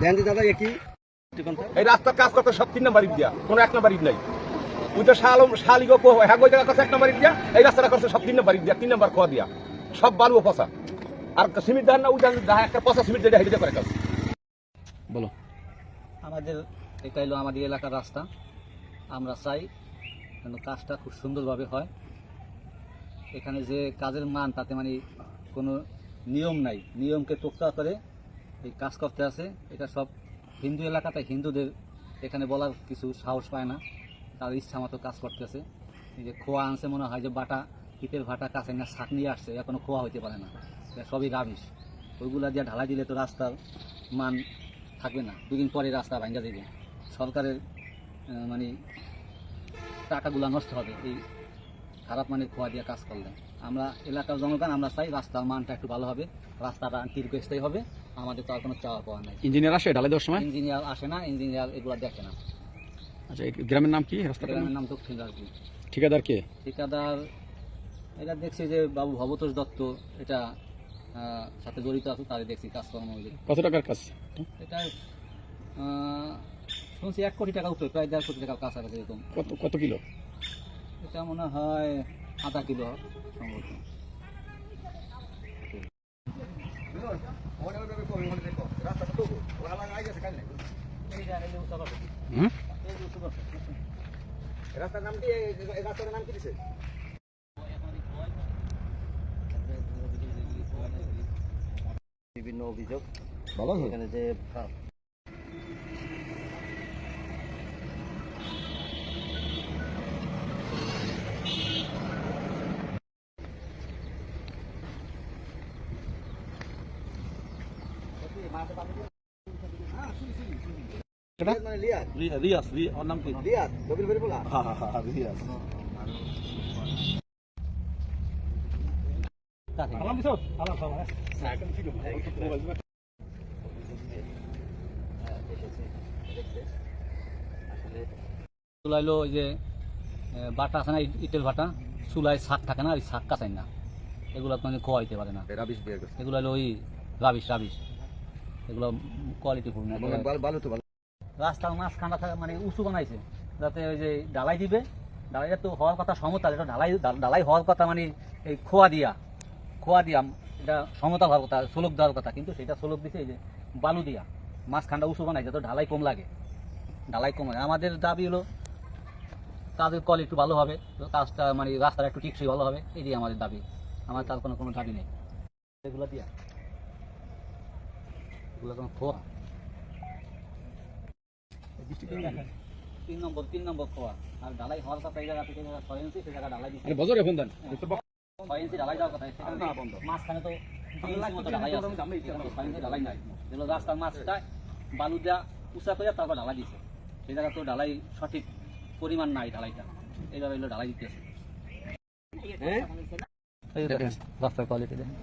দেন দাদা কি? এই রাস্তার কাজ করতে সব তিন নাম্বার ইট দিয়া কোনো এক নাম্বার ইট নাই। ওই তো শাল শালিগো কো হ্যাঁ ওই জায়গা করছে? এক নাম্বার ইট দিয়া। এই রাস্তাটা করছে সব তিন নাম্বার ইট দিয়া তিন নাম্বার খোয়া দিয়া। সব বালু ও পচা। আর সিমেন্ট দেন না ওই একটা পচা সিমেন্ট যেটা হেঁটে করে কাজ। বলো। আমাদের এটা হলো আমাদের এলাকার রাস্তা। আমরা চাই যেন কাজটা খুব সুন্দরভাবে হয়। এখানে যে কাজের মান তাতে মানে কোনো নিয়ম নাই। নিয়মকে তোক্কা করে এই কাজ করতে আছে। এটা সব হিন্দু এলাকাতে হিন্দুদের এখানে বলার কিছু সাহস পায় না। তার ইচ্ছা মতো কাজ করতেছে এই যে খোয়া আনছে মনে হয় যে বাটা ইটের ভাটা কাছে না শাক নিয়ে আসছে, এখনও খোয়া হইতে পারে না। এটা সবই রাবিশ ওইগুলা দিয়ে ঢালাই দিলে তো রাস্তার মান থাকবে না। দুদিন পরে রাস্তা ভাঙ্গা দেবে সরকারের মানে টাকাগুলো নষ্ট হবে এই খারাপ মানে খোয়া দিয়ে কাজ করলে। আমরা এলাকার জনগণ আমরা চাই রাস্তার মানটা একটু ভালো হবে রাস্তাটা দীর্ঘস্থায়ী হবে আমাদের তো আর কোনো চাওয়া পাওয়া নাই। ইঞ্জিনিয়ার আসে ঢালাই দেওয়ার সময়? ইঞ্জিনিয়ার আসে না ইঞ্জিনিয়ার এগুলো দেখে না। আচ্ছা এই গ্রামের নাম কি? নাম? গ্রামের নাম? দক্ষিণ রাজপুর ঠিকাদার কে? ঠিকাদার এটা দেখছি যে বাবু ভবতোষ দত্ত এটা সাথে জড়িত আছে তাদের দেখছি কাজকর্ম। কত টাকার কাজ? এটা শুনছি এক কোটি টাকা উপরে প্রায় দেড় কোটি টাকার কাছাকাছি এরকম। কত কত কিলো? এটা মনে হয় আধা কিলো সম্ভবত। রাস্তার নাম কি? রাস্তার নাম কি দিছে? বিভিন্ন অভিযোগ এখানে যে রিয়াস ওর নাম কি? রিয়াস রবির বেরি বলা। হ্যাঁ হ্যাঁ হ্যাঁ রিয়াস আলাম দিছো? আলাম চুলাইলো ওই যে বাটা আছে না ইট- ইটের বাটা? চুলায় শাক থাকে না ওই শাক কাঁচাই না। এগুলো মানে খোয়া হইতে পারে না। এগুলো হলো ওই রাবিশ রাবিশ। এগুলো কোয়ালিটি ফুল না। ভালো তো ভালো। রাস্তার মাঝখানটা থাকা মানে উঁচু বানাইছে। যাতে ওই যে ডালাই দিবে ডালাইটা তো হওয়ার কথা সমতল এটা ডালাই ডালাই হওয়ার কথা মানে এই খোয়া দিয়া খোয়া দিয়া এটা হওয়ার কথা সোলক দেওয়ার কথা কিন্তু সেটা সোলক দিছে এই যে বালু দিয়া। মাঝখানটা উঁচু বানাইছে তো ঢালাই কম লাগে। ঢালাই কম লাগে। আমাদের দাবি হলো কাজের কল একটু ভালো হবে তো কাজটা মানে রাস্তাটা একটু টিকসই ভালো হবে এটাই আমাদের দাবি। আমার তার কোনো কোনো দাবি নেই। এগুলো দিয়া। খোয়া? তিন নম্বর তিন নম্বর খোয়া। আর ঢালাই হওয়ার কথা এই জায়গা থেকে ছয় ইঞ্চি সেই জায়গা ঢালাই দিচ্ছে। বজরে ফোন দেন। ছয় ইঞ্চি ঢালাই দেওয়ার কথা মাঝখানে তো দুই ইঞ্চি মতো ঢালাই আছে। সেখানে তো ছয় ইঞ্চি ঢালাই নাই। রাস্তার মাঝটায় বালু দেওয়া উঁচা করে তারপর ঢালাই দিছে। সেই জায়গা তো ঢালাই সঠিক পরিমাণ নাই ঢালাইটা। এইভাবে হলো ঢালাই দিতেছে। রাস্তার কোয়ালিটি দেখেন।